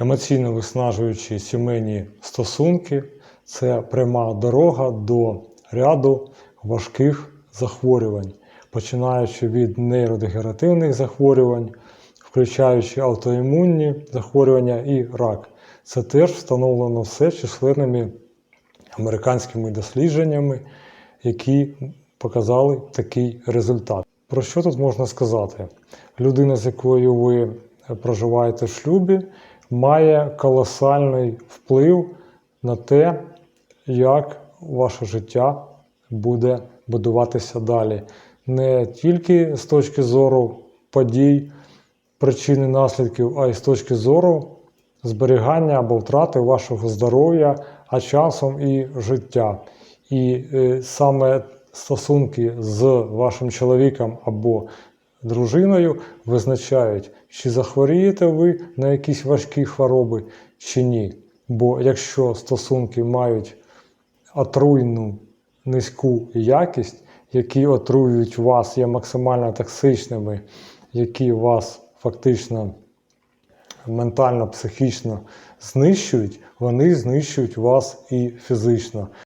емоційно виснажуючі сімейні стосунки це пряма дорога до ряду важких захворювань, починаючи від нейродегенеративних захворювань, включаючи аутоімунні захворювання і рак. Це теж встановлено все численними американськими дослідженнями, які показали такий результат. Про що тут можна сказати? Людина, з якою ви проживаєте в шлюбі, має колосальний вплив на те, як ваше життя буде будуватися далі. Не тільки з точки зору подій, причин і наслідків, а й з точки зору зберігання або втрати вашого здоров'я, а часом і життя. І е, саме стосунки з вашим чоловіком або дружиною визначають, чи захворієте ви на якісь важкі хвороби, чи ні. Бо якщо стосунки мають отруйну низьку якість, які отруюють вас, є максимально токсичними, які вас фактично ментально, психічно знищують, вони знищують вас і фізично.